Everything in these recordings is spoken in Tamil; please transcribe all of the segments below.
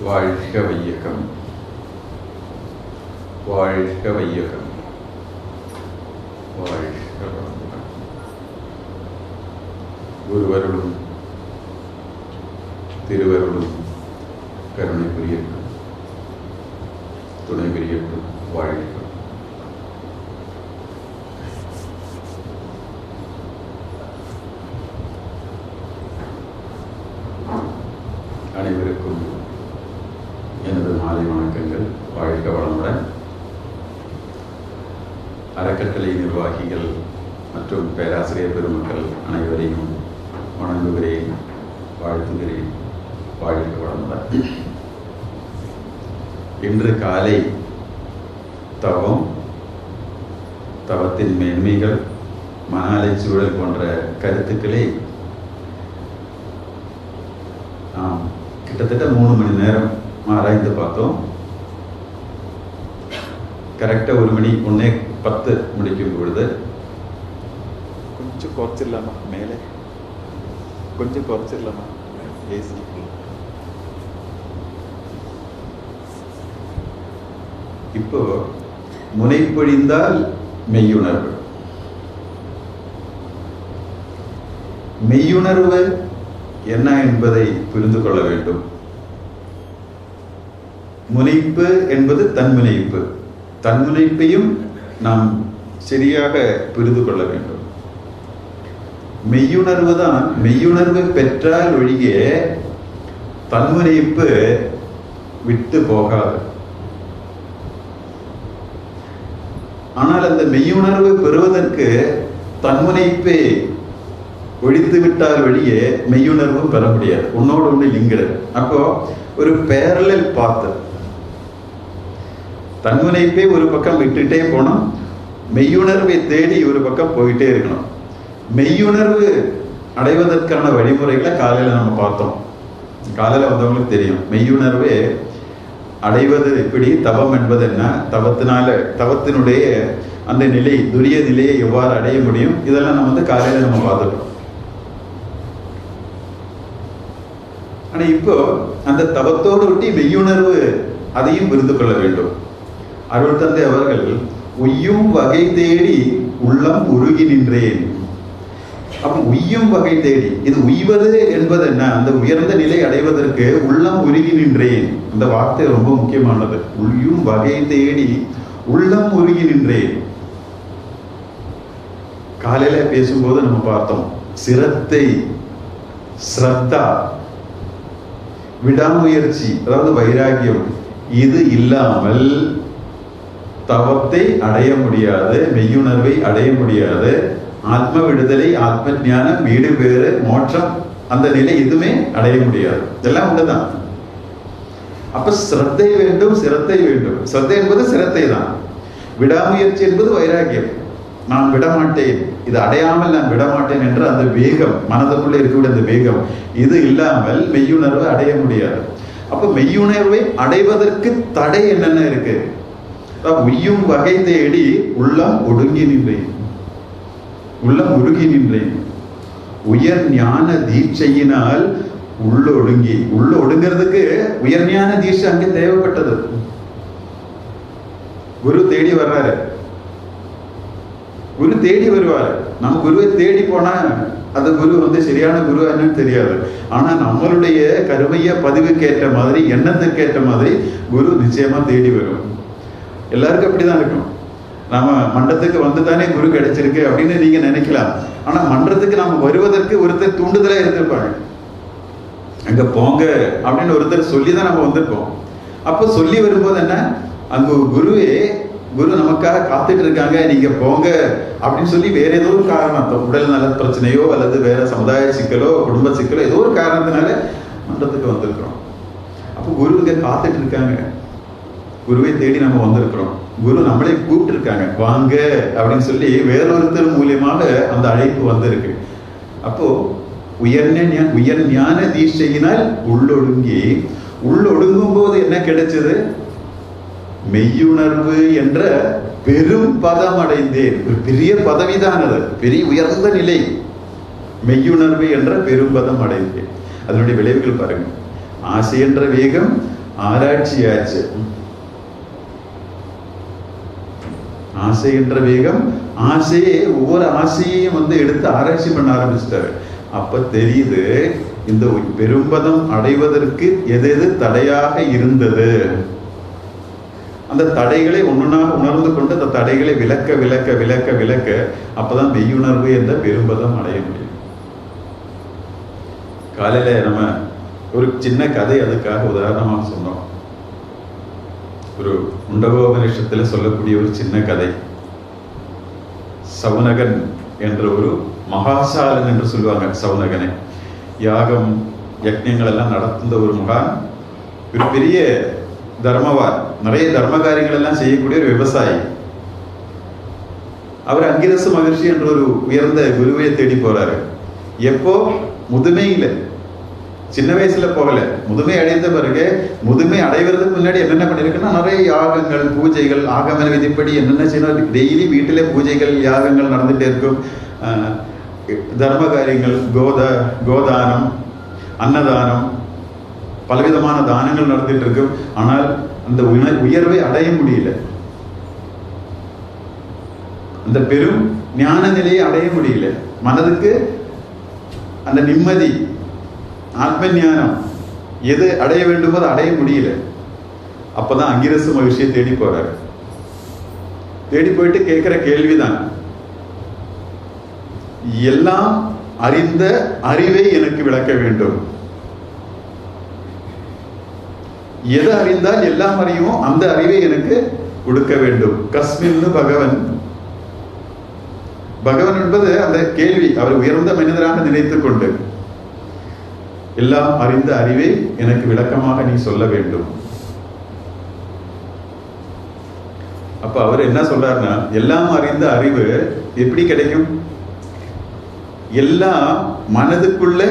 வாழ்க வையகம் வாழ்க வையகம் வாழ்க குருவருளும் திருவருளும் கருணை புரியட்டும் துணை புரியட்டும் வாழ்க அனைவருக்கும் எனது மாலை வணக்கங்கள் வாழ்க வளமுடன் அறக்கட்டளை நிர்வாகிகள் மற்றும் பேராசிரியர் பெருமக்கள் அனைவரையும் வணங்குகிறேன் வாழ்த்துகிறேன் வாழ்க வளமுடன். இன்று காலை தவம் தவத்தின் மேன்மைகள் மனாலை சூழல் போன்ற கருத்துக்களை நாம் கிட்டத்தட்ட மூணு மணி நேரம் ஆராய்ந்து பார்த்தோம். கரெக்டாக ஒரு மணி ஒன்றே பத்து முடிக்கும் பொழுது கொஞ்சம் குறைச்சிடலாமா? மேலே. கொஞ்சம் குறைச்சிடலாமா? ஏசி. இப்போ முனைப்பொழிந்தால் மெய்யுணர்வு. மெய்யுணர்வு என்ன என்பதை புரிந்து கொள்ள வேண்டும். முனைப்பு என்பது தன்முனைப்பு. தன்முனைப்பையும் நாம் சரியாக புரிந்து கொள்ள வேண்டும். மெய்யுணர்வு தான் மெய்யுணர்வு பெற்றால் ஒழிய தன்முனைப்பு விட்டு போகாது. ஆனால் அந்த மெய்யுணர்வு பெறுவதற்கு தன்முனைப்பை ஒழித்து விட்டால் வெளியே மெய்யுணர்வும் பெற முடியாது. உன்னோடு ஒன்று லிங்கிடு. அப்போ ஒரு பேரலில் பார்த்து தன்முனைப்பை ஒரு பக்கம் விட்டுட்டே போனோம் மெய்யுணர்வை தேடி ஒரு பக்கம் போயிட்டே இருக்கணும். மெய்யுணர்வு அடைவதற்கான வழிமுறைகளை காலையில் நம்ம பார்த்தோம். காலையில் வந்தவங்களுக்கு தெரியும். மெய்யுணர்வே அடைவது எப்படி தவம் என்பது என்ன தவத்தினால தவத்தினுடைய அந்த நிலை துரிய நிலையை எவ்வாறு அடைய முடியும் இதெல்லாம் நம்ம வந்து காலையில நம்ம பார்த்துட்டோம். ஆனால் இப்போ அந்த தவத்தோடு ஒட்டி மெய்யுணர்வு அதையும் புரிந்து கொள்ள வேண்டும். அருள் தந்தை அவர்கள் உய்யும் வகை தேடி உள்ளம் உருகி நின்றேன். அப்ப உய்யும் வகை தேடி இது உய்வது என்பது என்ன? அந்த உயர்ந்த நிலை அடைவதற்கு உள்ளம் உருகி நின்றேன். அந்த வார்த்தை ரொம்ப முக்கியமானது. உய்யும் வகை தேடி உள்ளம் உருகி நின்றேன். காலையில பேசும்போது நம்ம பார்த்தோம் சிரத்தை ஸ்ரத்தா விடாமுயற்சி அதாவது வைராகியம் இது இல்லாமல் தவத்தை அடைய முடியாது மெய்யுணர்வை அடைய முடியாது. ஆத்ம விடுதலை ஆத்ம ஞானம் வீடு பேறு மோட்சம் அந்த நிலை எதுவுமே அடைய முடியாது. இதெல்லாம் உண்டுதான் அப்ப சிரத்தை வேண்டும் சிரத்தை வேண்டும். சிரத்தை என்பது சிரத்தை தான். விடாமுயற்சி என்பது வைராக்கியம். நான் விடமாட்டேன். இது அடையாமல் நான் விடமாட்டேன் என்ற அந்த வேகம் மனதுக்குள்ளே இருக்கக்கூடிய அந்த வேகம் இது இல்லாமல் மெய்யுணர்வை அடைய முடியாது. அப்ப மெய்யுணர்வை அடைவதற்கு தடை என்னென்ன இருக்கு? உய்யும் வகை தேடி உள்ளம் ஒடுங்கி நின்றேன் உள்ளம் உருகி நின்றேன் உயர் ஞான தீட்சையினால் உள்ள ஒடுங்கி உள்ள ஒடுங்கிறதுக்கு உயர் ஞான தீட்சை அங்கே தேவைப்பட்டது குரு தேடி வர்றாரு குரு தேடி வருவார் நம்ம குருவை தேடி போனா அந்த குரு வந்து சரியான குரு என்னன்னு தெரியாது ஆனா நம்மளுடைய கருமைய பதிவுக்கு ஏற்ற மாதிரி எண்ணத்துக்கு ஏற்ற மாதிரி குரு நிச்சயமா தேடி வரும் எல்லாருக்கும் அப்படிதான் இருக்கும் நாம மன்றத்துக்கு வந்து தானே குரு கிடைச்சிருக்கு அப்படின்னு நீங்க நினைக்கலாம். ஆனா மன்றத்துக்கு நாம வருவதற்கு ஒருத்தர் தூண்டுதலா இருந்திருப்பாங்க. அங்க போங்க அப்படின்னு ஒருத்தர் சொல்லி தான் நம்ம வந்திருக்கோம். அப்ப சொல்லி வரும்போது என்ன? அங்க குருவே குரு நமக்காக காத்துட்டு இருக்காங்க நீங்க போங்க அப்படின்னு சொல்லி வேற ஏதோ ஒரு காரணம். உடல் நல பிரச்சனையோ அல்லது வேற சமுதாய சிக்கலோ குடும்ப சிக்கலோ ஏதோ ஒரு காரணத்தினால மன்றத்துக்கு வந்திருக்கிறோம். அப்போ குரு இங்க காத்துட்டு இருக்காங்க. குருவை தேடி நம்ம வந்திருக்கிறோம். குரு நம்மளே கூப்பிட்டு இருக்காங்க வாங்க அப்படின்னு சொல்லி வேறொருத்தர் மூலியமாக அந்த அழைப்பு வந்திருக்கு. அப்போ உயர்ந்த உயர் ஞான தீட்சையினால் உள்ளொடுங்கி உள்ளொடுங்கும் போது என்ன கிடைச்சது? மெய்யுணர்வு என்ற பெரும் பதம் அடைந்தேன். ஒரு பெரிய பதவிதான் அது. பெரிய உயர்ந்த நிலை. மெய்யுணர்வு என்ற பெரும் பதம் அடைந்தேன். அதனுடைய விளைவுகள் பாருங்க. ஆசை என்ற வேகம் ஆராய்ச்சி ஆச்சு ஆசை என்ற வேகம் ஆசையே ஒவ்வொரு ஆசையையும் வந்து எடுத்து ஆராய்ச்சி பண்ண ஆரம்பிச்சிட்டாரு. அப்ப தெரியுது இந்த பெரும்பதம் அடைவதற்கு எது எது தடையாக இருந்தது? அந்த தடைகளை ஒன்றுனாக உணர்ந்து கொண்டு அந்த தடைகளை விளக்க விளக்க விளக்க விளக்க அப்பதான் மெய்யுணர்வு என்ற பெரும்பதம் அடைய முடியும். காலையில நம்ம ஒரு சின்ன கதை அதுக்காக உதாரணமாக சொன்னோம் ஒரு உண்டகோபனிஷத்துல சொல்லக்கூடிய ஒரு சின்ன கதை. சவுனகன் என்ற ஒரு மகாசாலன் என்று சொல்லுவாங்க சவுனகனை. யாகம் யக்ஞங்கள் எல்லாம் நடத்துந்த ஒரு மகான் ஒரு பெரிய தர்மவான் நிறைய தர்ம காரியங்கள் எல்லாம் செய்யக்கூடிய ஒரு விவசாயி. அவர் அங்கிரச மகிழ்ச்சி என்ற ஒரு உயர்ந்த குருவை தேடி போறாரு. எப்போ? முதுமையில். சின்ன வயசுல போகல. முதுமை அடைந்த பிறகு முதுமை அடைவதற்கு முன்னாடி என்னென்ன பண்ணிருக்குன்னா நிறைய யாகங்கள் பூஜைகள் ஆகமன விதிப்படி என்னென்ன செய்யணும். டெய்லி வீட்டிலே பூஜைகள் யாகங்கள் நடந்துகிட்டே இருக்கும். ஆஹ் தர்ம காரியங்கள் கோத கோதானம் அன்னதானம் பலவிதமான தானங்கள் நடந்துட்டு இருக்கும். ஆனால் அந்த உண- உயர்வை அடைய முடியல. அந்த பெரும் ஞான நிலையை அடைய முடியல. மனதுக்கு அந்த நிம்மதி ஆத்மஞானம் எது அடைய வேண்டுமோ அதை அடைய முடியல. அப்பதான் அங்கிரசு மகிழ்ச்சியை தேடி போறாரு. தேடி போயிட்டு கேட்கிற கேள்விதான் எல்லாம் அறிந்த அறிவை எனக்கு விளக்க வேண்டும். எது அறிந்தால் எல்லாம் அறியுமோ அந்த அறிவை எனக்கு கொடுக்க வேண்டும். கஸ்மின்னு பகவன் பகவன் என்பது அந்த கேள்வி அவர் உயர்ந்த மனிதராக நினைத்துக் கொண்டு எல்லாம் அறிந்த அறிவை எனக்கு விளக்கமாக நீ சொல்ல வேண்டும். அப்ப அவர் என்ன சொல்றாருன்னா எல்லாம் அறிந்த அறிவு எப்படி கிடைக்கும்? எல்லாம் மனதுக்குள்ள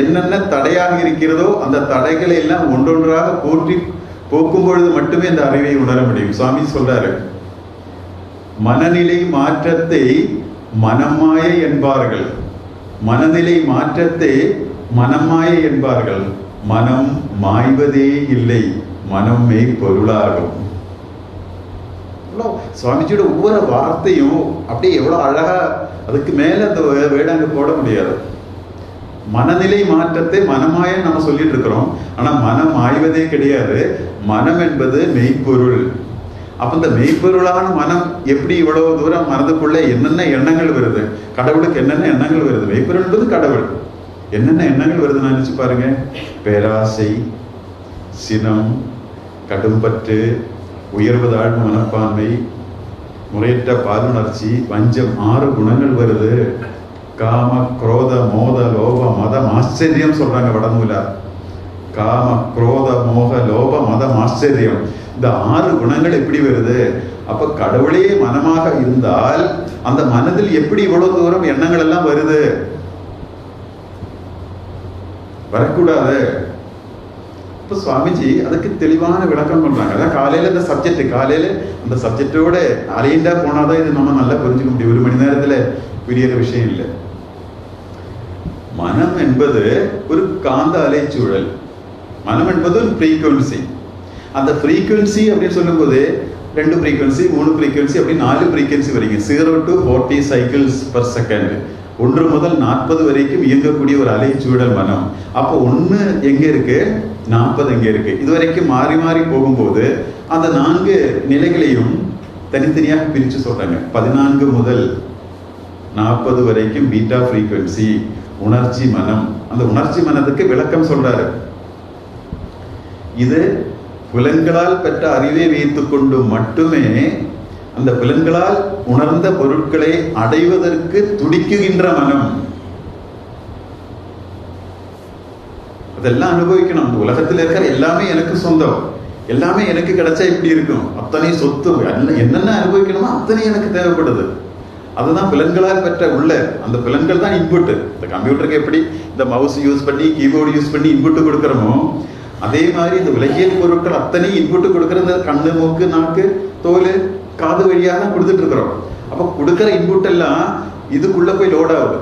என்னென்ன தடையாக இருக்கிறதோ அந்த தடைகளை எல்லாம் ஒன்றொன்றாக போற்றி போக்கும் பொழுது மட்டுமே இந்த அறிவை உணர முடியும். சுவாமி சொல்றாரு மனநிலை மாற்றத்தை மனமாய என்பார்கள். மனநிலை மாற்றத்தை மனமாயை என்பார்கள். மனம் மாய்வதே இல்லை மனம் மெய் பொருளாகும். சுவாமிஜியோட ஒவ்வொரு வார்த்தையும் அப்படியே எவ்வளோ அழகா அதுக்கு மேல அந்த வேடாங்க போட முடியாது. மனநிலை மாற்றத்தை மனமாய நம்ம சொல்லிட்டு இருக்கிறோம். ஆனா மனம் ஆய்வதே கிடையாது. மனம் என்பது மெய்ப்பொருள். அப்ப இந்த மெய்ப்பொருளான மனம் எப்படி இவ்வளவு தூரம் மனதுக்குள்ள என்னென்ன எண்ணங்கள் வருது? கடவுளுக்கு என்னென்ன எண்ணங்கள் வருது? மெய்ப்பொருள் என்பது கடவுள். என்னென்ன எண்ணங்கள் வருதுன்னு நினச்சி பாருங்க. பேராசை சினம் கடும்பற்று உயர்வு தாழ்வு மனப்பான்மை முறையற்ற பாலுணர்ச்சி வஞ்சம் ஆறு குணங்கள் வருது. காம குரோத மோத லோப மதம் ஆச்சரியம் சொல்றாங்க வடநூலார் காம குரோத மோக லோப மதம் ஆச்சரியம். இந்த ஆறு குணங்கள் எப்படி வருது? அப்ப கடவுளே மனமாக இருந்தால் அந்த மனதில் எப்படி இவ்வளவு தூரம் எண்ணங்கள் எல்லாம் வருது? வரக்கூடாது. இப்போ சுவாமிஜி அதுக்கு தெளிவான விளக்கம் பண்ணுறாங்க அதான் காலையில் இந்த சப்ஜெக்ட் காலையில் அந்த சப்ஜெக்டோட அலைண்டா போனாதான் இது நம்ம நல்லா புரிஞ்சுக்க முடியும். ஒரு மணி நேரத்தில் புரியுற விஷயம் இல்லை. மனம் என்பது ஒரு காந்த அலைச்சூழல் மனம் என்பது ஒரு ஃப்ரீக்குவன்சி அந்த ஃப்ரீக்குவன்சி அப்படின்னு சொல்லும்போது ரெண்டு ஃப்ரீக்குவன்சி மூணு ஃப்ரீக்குவன்சி அப்படி நாலு ஃப்ரீக்குவன்சி வரைக்கும் zero to forty cycles per second ஒன்று முதல் நாற்பது வரைக்கும் இயங்கக்கூடிய ஒரு அலைச்சூழல் மனம் அப்போ ஒன்று எங்கே இருக்கு? நாற்பது எங்கே இருக்கு. இது வரைக்கும் மாறி மாறி போகும்போது அந்த நான்கு நிலைகளையும் தனித்தனியாக பிரித்து சொல்கிறாங்க பதினான்கு முதல் நாற்பது வரைக்கும் பீட்டா ஃப்ரீக்வன்சி உணர்ச்சி மனம். அந்த உணர்ச்சி மனதுக்கு விளக்கம் சொல்றாரு. இது புலன்களால் பெற்ற அறிவை வைத்துக்கொண்டு மட்டுமே அந்த புலன்களால் உணர்ந்த பொருட்களை அடைவதற்கு துடிக்குகின்ற மனம். அதெல்லாம் அனுபவிக்கணும். அந்த உலகத்தில் இருக்கிற எல்லாமே எனக்கு சொந்தம். எல்லாமே எனக்கு கிடைச்சா இப்படி இருக்கும். அத்தனை சொத்து என்னென்ன அனுபவிக்கணுமோ அத்தனை எனக்கு தேவைப்படுது. அதுதான் புலன்களால் பெற்ற உள்ள அந்த புலன்கள் தான் இன்புட் இந்த கம்ப்யூட்டருக்கு எப்படி இந்த மவுஸ் யூஸ் பண்ணி கீபோர்டு யூஸ் பண்ணி இன்புட் கொடுக்குறோமோ அதே மாதிரி இந்த விலகியல் பொருட்கள் அத்தனை இன்புட் கொடுக்குறது கண்ணு மூக்கு நாக்கு தோல் காது வழியாக தான் கொடுத்துட்டு இருக்கிறோம் அப்போ கொடுக்குற இன்புட் எல்லாம் இதுக்குள்ள போய் லோட் ஆகுது.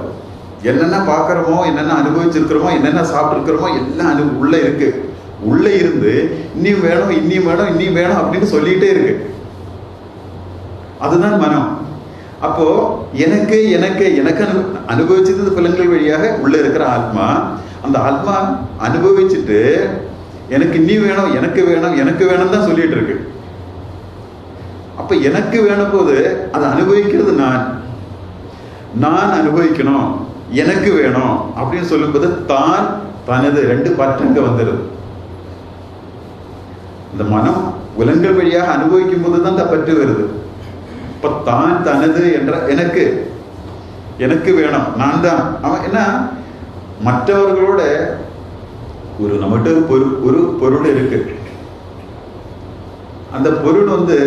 என்னென்ன பார்க்குறோமோ என்னென்ன அனுபவிச்சிருக்கிறோமோ என்னென்ன சாப்பிட்ருக்குறோமோ எல்லாம் அனு உள்ளே இருக்கு. உள்ளே இருந்து இன்னியும் வேணும் இன்னியும் வேணும் இன்னியும் வேணும் அப்படின்னு சொல்லிகிட்டே இருக்கு. அதுதான் மனம். அப்போ எனக்கு எனக்கு எனக்கு அனு- அனுபவிச்சது புலன்கள் வழியாக உள்ள இருக்கிற ஆத்மா அந்த ஆத்மா அனுபவிச்சுட்டு எனக்கு இன்னி வேணும் எனக்கு வேணும் எனக்கு வேணும் தான் சொல்லிட்டு இருக்கு. அப்ப எனக்கு வேணும் போது அதை அனுபவிக்கிறது நான். நான் அனுபவிக்கணும். எனக்கு வேணும் அப்படின்னு சொல்லும்போது தான் தனது ரெண்டு பற்றங்க வந்துடுது இந்த மனம் உலங்கள் வழியாக அனுபவிக்கும் போது தான் இந்த பற்று வருது. இப்ப தான் தனது என்ற எனக்கு எனக்கு வேணும். நான் தான். அவன் என்ன? மற்றவர்களோட ஒரு நம்மகிட்ட ஒரு பொருள் இருக்கு. அந்த பொருள் வந்து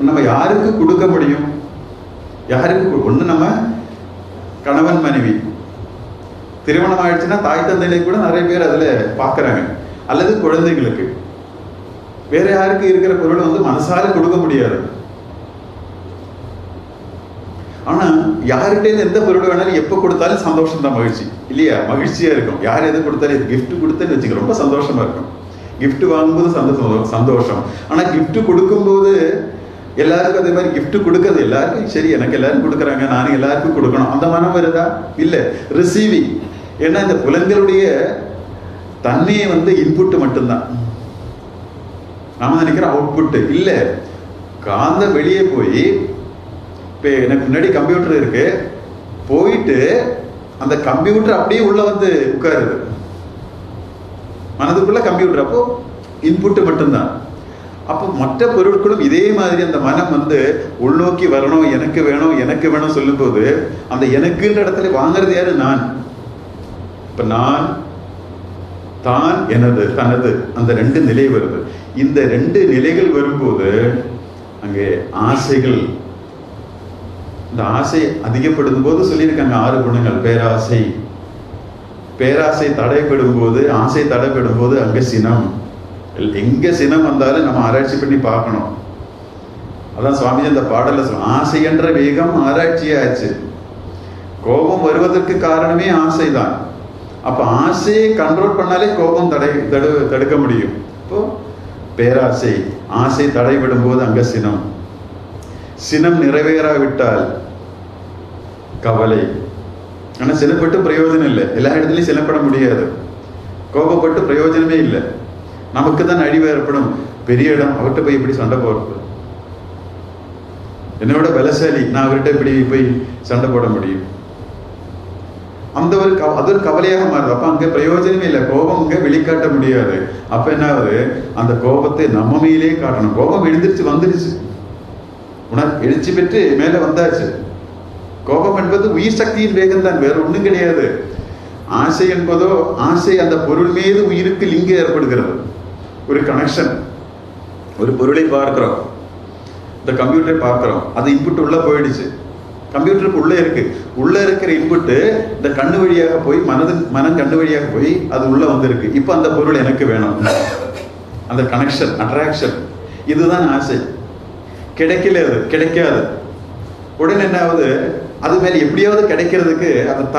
நம்ம யாருக்கு கொடுக்க முடியும்? யாருக்கு ஒன்று நம்ம கணவன் மனைவி. திருமணம் ஆயிடுச்சுன்னா தாய் தந்தையில கூட நிறைய பேர் அதுல பாக்குறாங்க. அல்லது குழந்தைங்களுக்கு. வேற யாருக்கு இருக்கிற பொருளை வந்து மனசால கொடுக்க முடியாது. ஆனா யார்கிட்டேருந்து எந்த பொருள் வேணாலும் எப்போ கொடுத்தாலும் சந்தோஷம் தான் மகிழ்ச்சி. இல்லையா? மகிழ்ச்சியா இருக்கும். யார் எது கொடுத்தாலும் இது கிஃப்ட் கொடுத்தேன்னு வச்சுக்க ரொம்ப சந்தோஷமா இருக்கும். கிஃப்ட் வாங்கும்போது சந்தோஷம் சந்தோஷம். ஆனா கிஃப்ட் கொடுக்கும்போது எல்லாருக்கும் அதே மாதிரி கிஃப்ட் கொடுக்கறது எல்லாருக்கும். சரி எனக்கு எல்லாரும் கொடுக்குறாங்க நானும் எல்லாருக்கும் கொடுக்கணும். அந்த மனம் வருதா? இல்லை. ரிசீவிங் ஏன்னா இந்த புலன்களுடைய தன்மையை வந்து இன்புட்டு மட்டும்தான். நாம நினைக்கிற அவுட்புட்டு இல்லை. காந்த வெளியே போய் இப்போ எனக்கு முன்னாடி கம்ப்யூட்டர் இருக்கு. போயிட்டு அந்த கம்ப்யூட்டர் அப்படியே உள்ள வந்து உட்காருது. மனதுக்குள்ள கம்ப்யூட்டர் அப்போ இன்புட்டு மட்டும்தான். அப்போ மற்ற பொருட்களும் இதே மாதிரி அந்த மனம் வந்து உள்நோக்கி வரணும் எனக்கு வேணும் எனக்கு வேணும் சொல்லும்போது அந்த எனக்குன்ற இடத்துல வாங்குறது யாரு? நான். இப்ப நான் தான் எனது தனது அந்த ரெண்டு நிலை வருது. இந்த ரெண்டு நிலைகள் வரும்போது அங்கே ஆசைகள் இந்த ஆசை அதிகப்படும் போது சொல்லியிருக்காங்க ஆறு குணங்கள். பேராசை. பேராசை தடைப்படும் போது ஆசை தடைப்படும் போது அங்கே சினம். எங்கே சினம் வந்தாலும் நம்ம ஆராய்ச்சி பண்ணி பார்க்கணும். அதான் சுவாமி அந்த பாடலில் ஆசை என்ற வேகம் ஆராய்ச்சியாச்சு. கோபம் வருவதற்கு காரணமே ஆசை தான் அப்போ ஆசையை கண்ட்ரோல் பண்ணாலே கோபம் தடை தடு தடுக்க முடியும். இப்போ பேராசை ஆசை தடைபடும் போது அங்கே சினம். சினம் நிறைவேறாவிட்டால் கவலை. ஆனால் சினப்பட்டு பிரயோஜனம் இல்லை. எல்லா இடத்துலையும் சினப்பட முடியாது. கோபப்பட்டு பிரயோஜனமே இல்லை. நமக்கு தான் அழிவு ஏற்படும். பெரிய இடம் அவர்கிட்ட போய் இப்படி சண்டை போடுறது? என்னோட பலசாலி. நான் அவர்கிட்ட இப்படி போய் சண்டை போட முடியும்? அந்த ஒரு கவ- அது ஒரு கவலையாக மாறுது. அப்போ அங்க பிரயோஜனமே இல்லை. கோபம் அங்கே வெளிக்காட்ட முடியாது. அப்ப என்ன ஆகுது? அந்த கோபத்தை நம்ம மேலே காட்டணும். கோபம் எழுந்திருச்சு வந்துருச்சு. உணர் எழுச்சி பெற்று மேல வந்தாச்சு. கோபம் என்பது உயிர் சக்தியின் வேகம் தான் வேற ஒண்ணும் கிடையாது. ஆசை என்பதோ ஆசை அந்த பொருள் மீது உயிருக்கு லிங்கம் ஏற்படுகிறது. ஒரு கனெக்ஷன் ஒரு பொருளை பார்க்குறோம். இந்த கம்ப்யூட்டரை பார்க்குறோம். அது இன்புட் உள்ளே போயிடுச்சு. கம்ப்யூட்டருக்கு உள்ளே இருக்கு. உள்ளே இருக்கிற இன்புட்டு இந்த கண்ணு வழியாக போய் மனது மனம் கண்ணு வழியாக போய் அது உள்ளே வந்திருக்கு. இப்போ அந்த பொருள் எனக்கு வேணும். அந்த கனெக்ஷன் அட்ராக்ஷன் இதுதான் ஆசை. கிடைக்கல அது. கிடைக்காது. உடனே என்ன ஆகுது அது மேலே எப்படியாவது கிடைக்கிறதுக்கு அந்த